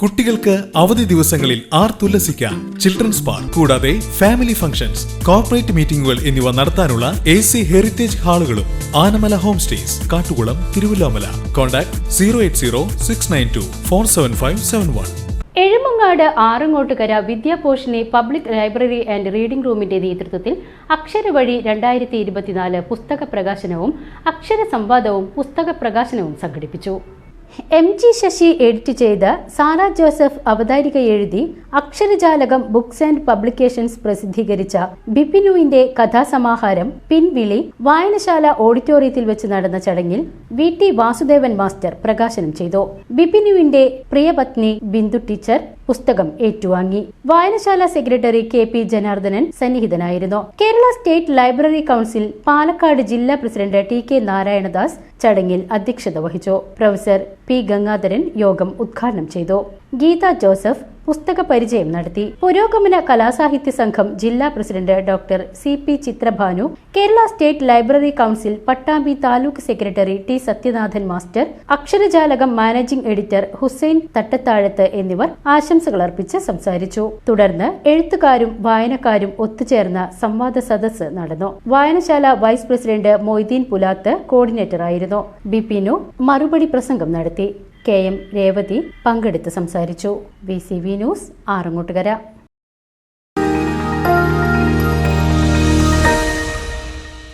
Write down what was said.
കുട്ടികൾക്ക് അവധി ദിവസങ്ങളിൽ ആർ തുല്ലസിക്കാം. ചിൽഡ്രൻസ് പാർക്ക് കൂടാതെ ഫാമിലി ഫംഗ്ഷൻസ് കോർപ്പറേറ്റ് മീറ്റിംഗുകൾ എന്നിവ നടത്താനുള്ള A C heritage ഹാളുകളും Anamala home stays Kattukulam Thiruvallomala. Contact zero eight zero six nine two four seven five seven one Ezhumangad Arangottukara Vidyaposhini public library and reading റൂമിന്റെ നേതൃത്വത്തിൽ അക്ഷരവഴി രണ്ടായിരത്തി ഇരുപത്തിനാല് പുസ്തക പ്രകാശനവും അക്ഷര സംവാദവും പുസ്തക പ്രകാശനവും സംഘടിപ്പിച്ചു. എം ജി ശശി എഡിറ്റ് ചെയ്ത് സാറ ജോസഫ് അവതാരിക എഴുതി അക്ഷരജാലകം ബുക്സ് ആൻഡ് പബ്ലിക്കേഷൻസ് പ്രസിദ്ധീകരിച്ച ബിപിനുവിന്റെ കഥാസമാഹാരം പിൻവിളി വായനശാല ഓഡിറ്റോറിയത്തിൽ വെച്ച് നടന്ന ചടങ്ങിൽ വി ടി വാസുദേവൻ മാസ്റ്റർ പ്രകാശനം ചെയ്തു. ബിപിനുവിന്റെ പ്രിയപത്നി ബിന്ദു ടീച്ചർ പുസ്തകം ഏറ്റുവാങ്ങി. വായനശാല secretary K P Janardhanan സന്നിഹിതനായിരുന്നു. Kerala state library council Palakkad ജില്ലാ പ്രസിഡന്റ് ടി കെ നാരായണദാസ് ചടങ്ങിൽ അധ്യക്ഷത വഹിച്ചു. പ്രൊഫസർ പി ഗംഗാധരൻ യോഗം ഉദ്ഘാടനം ചെയ്തു. ഗീത ജോസഫ് പുസ്തക പരിചയം നടത്തി. പുരോഗമന കലാസാഹിത്യ സംഘം ജില്ലാ president doctor C P Chitrabhanu Kerala state library council Pattambi taluk secretary T Sathyanathan master Aksharajalakam managing editor Hussain Thattathazhath എന്നിവർ ആശംസകൾ അർപ്പിച്ച് സംസാരിച്ചു. തുടർന്ന് എഴുത്തുകാരും വായനക്കാരും ഒത്തുചേർന്ന സംവാദ സദസ്സ് നടന്നു. വായനശാല വൈസ് പ്രസിഡന്റ് മൊയ്തീൻ പുലാത്ത് കോർഡിനേറ്ററായിരുന്നു. ബിപിനു മറുപടി പ്രസംഗം നടത്തി. കെ എം രേവതി പങ്കെടുത്ത് സംസാരിച്ചു. V C V news Arangottukara.